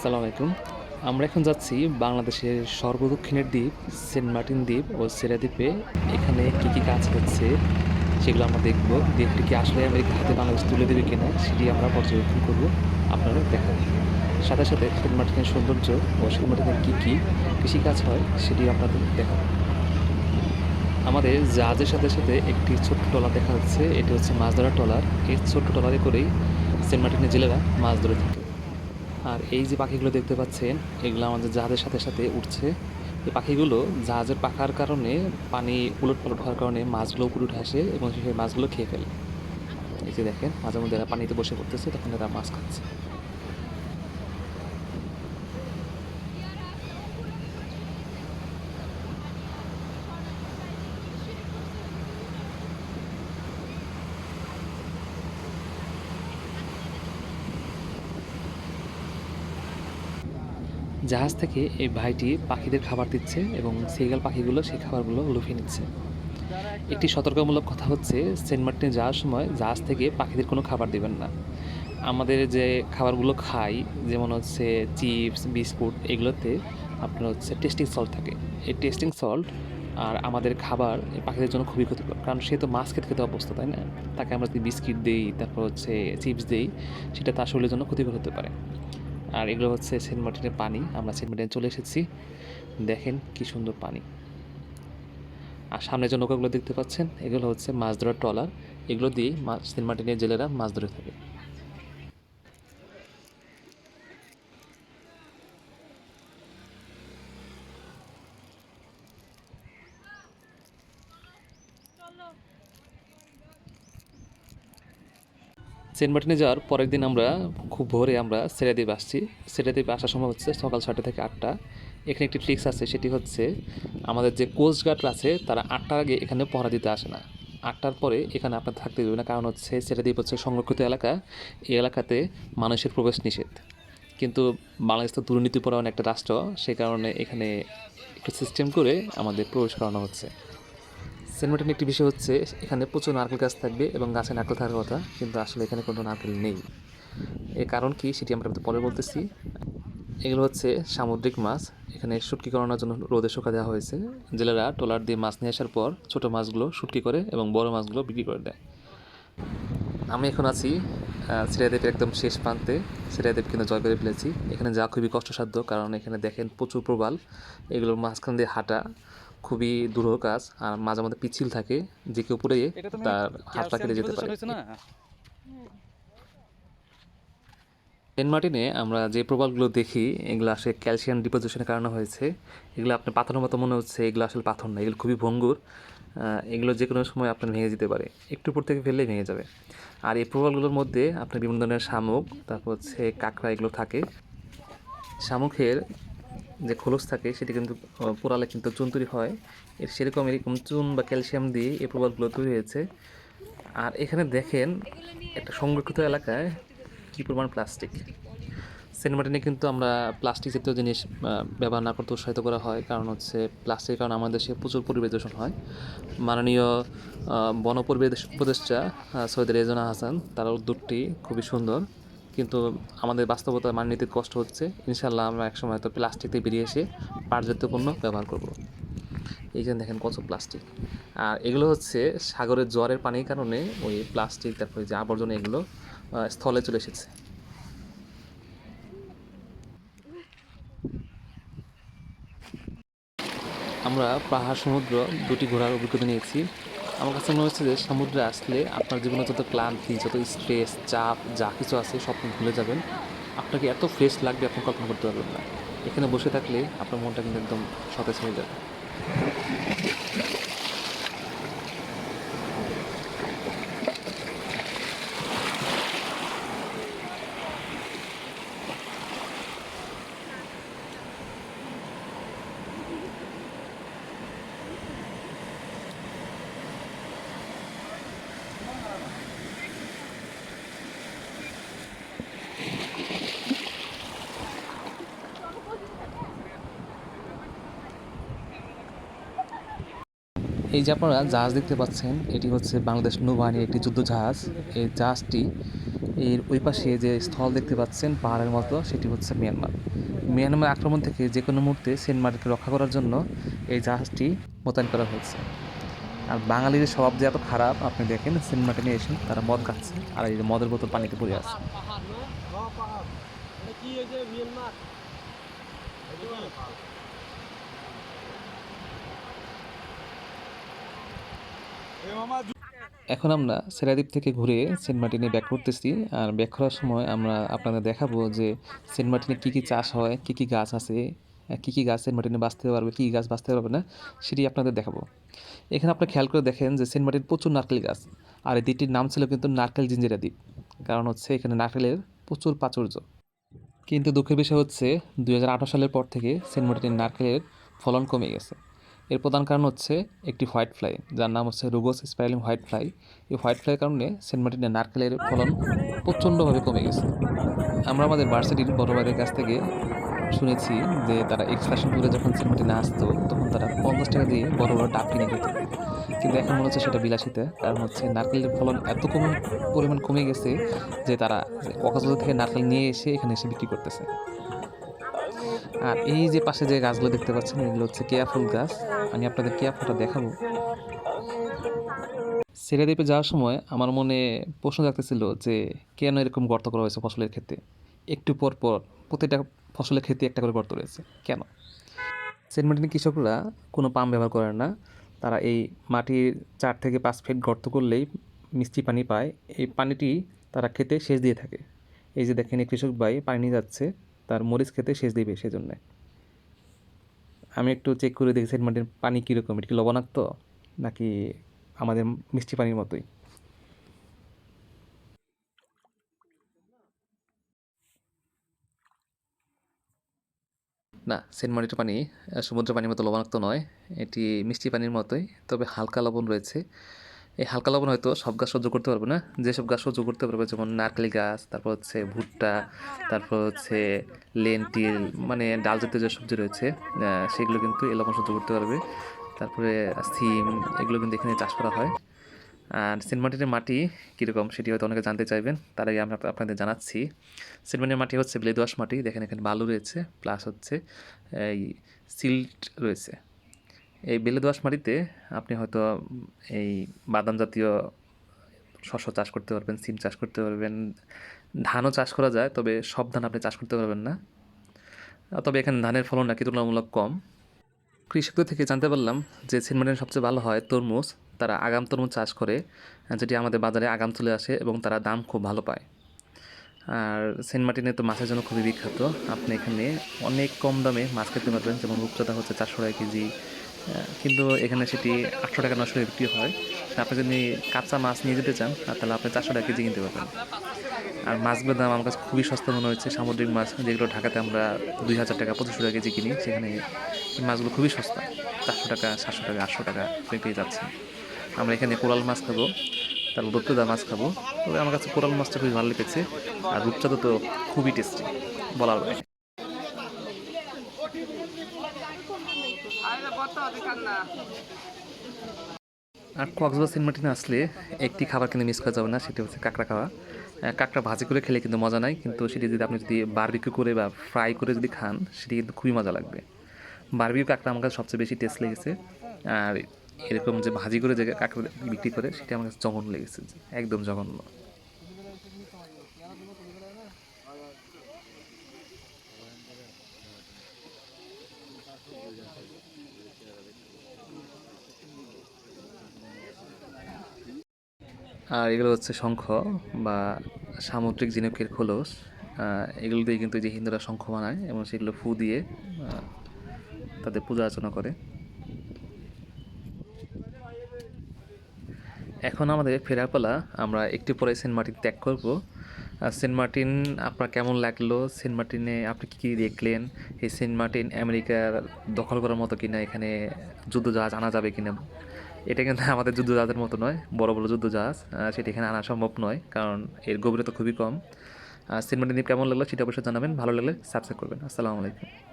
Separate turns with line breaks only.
আসসালামু আলাইকুম। আমরা এখন যাচ্ছি বাংলাদেশের সর্বদক্ষিণের দ্বীপ, সেন্ট মার্টিন দ্বীপ ও সেরা দ্বীপে। এখানে কী কী কাজ হচ্ছে সেগুলো আমরা দেখব। দ্বীপটি কি আসলে আমেরিকা হাতে বাংলাদেশ তুলে দেবে কিনা সেটি আমরা পর্যবেক্ষণ করব। আপনারা দেখাবো সাথে সাথে সেন্ট মার্টিনের সৌন্দর্য ও সেন্ট মার্টিনের কী কী কৃষিকাজ হয় সেটি আপনাদের দেখাবো। আমাদের জাহাজের সাথে সাথে একটি ছোট্ট ট্রলার দেখা যাচ্ছে। এটি হচ্ছে মাছ ধরার টলার। এই ছোট্ট ট্রলারে করেই সেন্ট মার্টিনের জেলেরা মাছ ধরে থাকে। আর এই যে পাখিগুলো দেখতে পাচ্ছেন, এগুলো আমাদের জাহাজের সাথে সাথে উঠছে এই পাখিগুলো জাহাজের পাখার কারণে পানি উলট পালট হওয়ার কারণে মাছগুলো উপরে উঠে আসে এবং সেই মাছগুলো খেয়ে ফেলে। এই যে দেখেন মাঝে মধ্যে এরা পানিতে বসে পড়তেছে, তখন এরা মাছ খাচ্ছে। জাহাজ থেকে এই ভাইটি পাখিদের খাবার দিচ্ছে এবং সেগাল পাখিগুলো সেই খাবারগুলো লুফিয়ে নিচ্ছে। একটি সতর্কমূলক কথা হচ্ছে, সেন্ট মার্টিনে যাওয়ার সময় জাহাজ থেকে পাখিদের কোনো খাবার দেবেন না। আমাদের যে খাবারগুলো খাই, যেমন হচ্ছে চিপস, বিস্কুট, এগুলোতে আপনার হচ্ছে টেস্টিং সল্ট থাকে। এই টেস্টিং সল্ট আর আমাদের খাবার পাখিদের জন্য খুবই ক্ষতিকর, কারণ সে তো মাছ খেতে খেতে অবস্থা তাই না? তাকে আমরা যদি বিস্কিট দিই, তারপর হচ্ছে চিপস দিই, সেটা তার শরীরের জন্য ক্ষতিকর হতে পারে। আর এগুলো হচ্ছে সেন্ট মার্টিনের পানি। আমরা সেন্ট মার্টিনে চলে এসেছি। দেখেন কি সুন্দর পানি। আর সামনে যে নৌকাগুলো দেখতে পাচ্ছেন, এগুলো হচ্ছে মাছ ধরার ট্রলার। এগুলো দিয়ে মাছ সেন্ট মার্টিনের জেলেরা মাছ ধরে থাকে। সেন্ট মার্টিনে যাওয়ার পরের দিন আমরা খুব ভোরে আমরা সেরাদ্বীপ আসছি। সেরাদ্বীপ আসার সময় হচ্ছে সকাল ছটা থেকে আটটা। এখানে একটি ট্রিক্স আছে, সেটি হচ্ছে আমাদের যে কোস্ট গার্ড আছে, তারা আটটার আগে এখানে পহরা দিতে আসে না। আটটার পরে এখানে আপনার থাকতে দেবে না, কারণ হচ্ছে সেরাদ্বীপ হচ্ছে সংরক্ষিত এলাকা। এই এলাকাতে মানুষের প্রবেশ নিষেধ। কিন্তু বাংলাদেশ তো দুর্নীতিপরায়ণ একটা রাষ্ট্র সেই কারণে এখানে একটু সিস্টেম করে আমাদের প্রবেশ করানো হচ্ছে। সেন্ট একটি বিষয় হচ্ছে, এখানে প্রচুর নারকেল গাছ থাকবে এবং গাছে নারকেল থাকার কথা, কিন্তু আসলে এখানে কোনো নারকেল নেই। এর কারণ কি সেটি আমরা পরে বলতেছি। এগুলো হচ্ছে সামুদ্রিক মাছ, এখানে শুটকি করানোর জন্য রোদে শুকা দেওয়া হয়েছে। জেলেরা ট্রলার দিয়ে মাছ নিয়ে আসার পর ছোট মাছগুলো শুটকি করে এবং বড় মাছগুলো বিক্রি করে দেয়। আমি এখন আছি সিরাদেবের একদম শেষ প্রান্তে। সিরাদেব কিন্তু জয় করে ফেলেছি। এখানে যা খুবই কষ্টসাধ্য, কারণ এখানে দেখেন প্রচুর প্রবাল। এগুলোর মাঝখান দিয়ে হাঁটা খুবই দুরূহ কাজ আর মাঝে মধ্যে পিছিল থাকে যে কেউ পড়ে তার হাতটা কেটে যেতে পারে। সেন্ট মার্টিনে আমরা যে প্রবালগুলো দেখি এগুলো আসলে ক্যালসিয়াম ডিপোজিশনের কারণে হয়েছে। এগুলো আপনার পাথরের মতো মনে হচ্ছে এগুলো আসলে পাথর না এগুলো খুবই ভঙ্গুর। এগুলো যে কোনো সময় আপনার ভেঙে যেতে পারে একটু উপর থেকে ফেললেই ভেঙে যাবে। আর এই প্রবালগুলোর মধ্যে আপনার বিভিন্ন ধরনের শামুক তারপর হচ্ছে কাঁকড়া এগুলো থাকে। শামুকের যে খোলস থাকে, সেটি কিন্তু পোড়ালে কিন্তু চুন তৈরি হয়। এর সেরকম এরকম চুন বা ক্যালসিয়াম দিয়ে এই প্রবালগুলো তৈরি হয়েছে। আর এখানে দেখেন, একটা সংরক্ষিত এলাকায় কী পরিমাণ প্লাস্টিক। সেন্ট মার্টিনে কিন্তু আমরা প্লাস্টিক জাতীয় জিনিস ব্যবহার না করতে উৎসাহিত করা হয়, কারণ হচ্ছে প্লাস্টিকের কারণে আমাদের দেশে প্রচুর পরিবেশ দূষণ হয়। মাননীয় বন পরিবেশ উপদেষ্টা সৈয়দ রেজনা হাসান, তার উদ্যোগটি খুবই সুন্দর। কিন্তু আমাদের বাস্তবতা মানিয়ে নিতে কষ্ট হচ্ছে। ইনশাল্লাহ আমরা একসময় হয়তো প্লাস্টিক থেকে বেরিয়ে এসে পাটজাতীয় পণ্য ব্যবহার করব। এইখানে দেখেন কত প্লাস্টিক। আর এগুলো হচ্ছে সাগরের জ্বরের পানির কারণে ওই প্লাস্টিক, তারপরে যে আবর্জনা এগুলো স্থলে চলে এসেছে। আমরা পাহাড়, সমুদ্র দুটি ঘোরার অভিজ্ঞতা নিয়েছি। আমার কাছে মনে হচ্ছে যে সমুদ্রে আসলে আপনার জীবনে যত ক্লান্তি, যত স্ট্রেস চাপ, যা কিছু আছে সব ভুলে যাবেন। আপনাকে এত ফ্রেশ লাগবে, আপনি কল্পনা করতে পারবেন না। এখানে বসে থাকলে আপনার মনটা কিন্তু একদম সতেজ হয়ে যাবে। এই যে আপনারা জাহাজ দেখতে পাচ্ছেন, এটি হচ্ছে বাংলাদেশ নৌবাহিনীর একটি যুদ্ধ জাহাজ। এই জাহাজটি এর ওই পাশে যে স্থল দেখতে পাচ্ছেন, পাহাড়ের মতো, সেটি হচ্ছে মিয়ানমার। মিয়ানমার আক্রমণ থেকে যে কোনো মুহূর্তে সেন্ট রক্ষা করার জন্য এই জাহাজটি মোতায়েন করা হয়েছে। আর বাঙালির স্বভাব যে এত খারাপ, আপনি দেখেন সেন্ট মার্টিনে এসে তারা মদ খাচ্ছে, আর এই মদের বোতল পানিতে পড়ে আছে।
মিয়ানমার এটা কি?
এখন আমরা সেরাদ্বীপ থেকে ঘুরে সেন্ট মার্টিনে ব্যাক করতেছি, আর ব্যাক করার সময় আমরা আপনাদের দেখাবো যে সেন্ট মার্টিনে কী কী চাষ হয়, কী কী গাছ আছে কী কী গাছ সেন্ট মার্টিনে বাঁচতে পারবে, কী গাছ বাঁচতে পারবে না, সেটি আপনাদের দেখাবো। এখানে আপনি খেয়াল করে দেখেন যে সেন্ট মার্টিন প্রচুর নারকেল গাছ, আর এই দ্বীপটির নাম ছিল কিন্তু নারকেল জিঞ্জিরা দ্বীপ, কারণ হচ্ছে এখানে নারকেলের প্রচুর প্রাচুর্য। কিন্তু দুঃখের বিষয় হচ্ছে দু হাজার আঠেরো সালের পর থেকে সেন্ট মার্টিনের নারকেলের ফলন কমে গেছে। এর প্রধান কারণ হচ্ছে একটি হোয়াইট ফ্লাই, যার নাম হচ্ছে রুগোস স্পাইলিং হোয়াইট ফ্লাই। এই হোয়াইট ফ্লাইয়ের কারণে সেন্ট মার্টিনের নারকেলের ফলন প্রচণ্ডভাবে কমে গেছে। আমরা আমাদের ভার্সিটির বড় কাছ থেকে শুনেছি যে তারা এক্সকার্শন ট্যুরে যখন সেন্ট মার্টিনে আসতো, তখন তারা পঞ্চাশ টাকা দিয়ে বড় বড় ডাব কিনে খেত। কিন্তু এখন মনে হচ্ছে সেটা বিলাসিতা, কারণ হচ্ছে নারকেলের ফলন এত কম পরিমাণ কমে গেছে যে তারা কক্সবাজার থেকে নারকেল নিয়ে এসে এখানে এসে বিক্রি করতেছে। আর এই যে পাশে যে গাছগুলো দেখতে পাচ্ছেন, এগুলো হচ্ছে কেয়া ফুল গাছ। আমি আপনাদের কেয়া ফুলটা দেখাবো। সেরাদ্বীপে যাওয়ার সময় আমার মনে প্রশ্ন জাগতেছিল যে, কেন এরকম গর্ত করা হয়েছে ফসলের ক্ষেত্রে একটু পর পর প্রতিটা ফসলের ক্ষেত্রে একটা করে গর্ত রয়েছে। কেন? সেন্ট মার্টিনের কৃষকরা কোনো পাম্প ব্যবহার করেন না। তারা এই মাটির চার থেকে পাঁচ ফিট গর্ত করলেই মিষ্টি পানি পায়। এই পানিটি তারা খেতে সেচ দিয়ে থাকে। এই যে দেখেন, এই কৃষক ভাই পানি নিয়ে যাচ্ছে। তার মরিচ খেতে সেচ দিবে সেজন্য। আমি একটু চেক করে দেখি সেন্ট মার্টিন পানি কীরকম, এটা কি লবণাক্ত নাকি আমাদের মিষ্টি পানির মতোই? না, সেন্ট মার্টিনের পানি সমুদ্র পানির মতো লবণাক্ত নয়, এটি মিষ্টি পানির মতোই, তবে হালকা লবণ রয়েছে। এই হালকা লবণ হয়তো সব গাছ সহ্য করতে পারবে না। যেসব গাছ সহ্য করতে পারবে, যেমন নারকেল গাছ, তারপর হচ্ছে ভুট্টা, তারপর হচ্ছে লেন্টিল মানে ডাল জাতীয় যে সবজি রয়েছে সেগুলো কিন্তু এই লবণ সহ্য করতে পারবে। তারপরে সিম, এগুলো কিন্তু এখানে চাষ করা হয়। আর সেন্ট মার্টিনের মাটি কীরকম সেটি হয়তো অনেকে জানতে চাইবেন, তার আগে আমরা আপনাদের জানাচ্ছি। সেন্ট মার্টিনের মাটি হচ্ছে বেলেদোয়াশ মাটি, দেখেন এখানে বালু রয়েছে প্লাস হচ্ছে এই সিল্ট রয়েছে। এই বেলেদোয়াশ মাটিতে আপনি হয়তো এই বাদাম জাতীয় শস্য চাষ করতে পারবেন, সিম চাষ করতে পারবেন, ধানও চাষ করা যায়, তবে সব ধান আপনি চাষ করতে পারবেন না। তবে এখানে ধানের ফলন নাকি তুলনামূলক কম। কৃষকদের থেকে জানতে পারলাম যে সেন্টমার্টিন সবচেয়ে ভালো হয় তরমুজ। তারা আগাম তরমুজ চাষ করে যেটি আমাদের বাজারে আগাম চলে আসে এবং তারা দাম খুব ভালো পায়। আর সেন্ট মার্টিনে তো মাছের জন্য খুবই বিখ্যাত। আপনি এখানে অনেক কম দামে মাছ খেতে পারবেন। যেমন রূপচাঁদা হচ্ছে চারশো টাকা কেজি কিন্তু এখানে সেটি আটশো টাকা নশো বিক্রি হয়। আপনি যদি কাঁচা মাছ নিয়ে যেতে চান তাহলে আপনি চারশো টাকা কেজি কিনতে পারবেন। আর মাছগুলোর দাম আমার কাছে খুবই সস্তা মনে হচ্ছে সামুদ্রিক মাছ, যেগুলো ঢাকাতে আমরা দুই হাজার টাকা, পঁচিশশো টাকা কেজি কিনি, সেখানে মাছগুলো খুবই সস্তা। চারশো টাকা, সাতশো টাকা, আটশো টাকা পেয়ে যাচ্ছে আমরা এখানে কোরাল মাছ খাব তারপর রূপচাঁদা মাছ খাব। তবে আমার কাছে কোরাল মাছটা খুবই ভালো লেগেছে, আর রূপচাঁদা তো খুবই টেস্টি, বলার আর কক্সবাজার, সেন্ট মার্টিনে আসলে একটি খাবার কিন্তু মিস করা যাবে না, সেটি হচ্ছে কাঁকড়া খাওয়া। কাঁকড়া ভাজি করে খেলে কিন্তু মজা নাই, কিন্তু সেটি যদি আপনি যদি বারবিকিউ করে বা ফ্রাই করে যদি খান, সেটি কিন্তু খুবই মজা লাগবে। বারবিকিউ কাঁকড়া আমার কাছে সবচেয়ে বেশি টেস্ট লেগেছে, আর এরকম যে ভাজি করে যে কাঁকড়া বিক্রি করে, সেটি আমার কাছে জঘন্য লেগেছে একদম জঘন্য। আর এগুলো হচ্ছে শঙ্খ বা সামুদ্রিক ঝিনুকের খোলস। এগুলো দিয়ে কিন্তু যে হিন্দুরা শঙ্খ বানায় এবং সেগুলো ফু দিয়ে তাদের পূজা অর্চনা করে। এখন আমাদের ফেরার পালা, আমরা একটু পরে সেন্ট মার্টিন ত্যাগ করব। সেন্ট মার্টিন, আপনার কেমন লাগল? সেন্ট মার্টিনে আপনি কী কী দেখলেন? এই সেন্ট মার্টিন আমেরিকার দখল করার মতো কিনা? এখানে যুদ্ধ জাহাজ আনা যাবে কিনা? এটা কিন্তু আমাদের যুদ্ধ জাহাজের মতো নয়, বড় বড় যুদ্ধ জাহাজ সেটি এখানে আনা সম্ভব নয়, কারণ এর গভীরতা খুবই কম। আর নিয়ে কেমন লাগল সেটা অবশ্যই জানাবেন, ভালো লাগলে সাবস্ক্রাইব করবেন। আসসালামু আলাইকুম।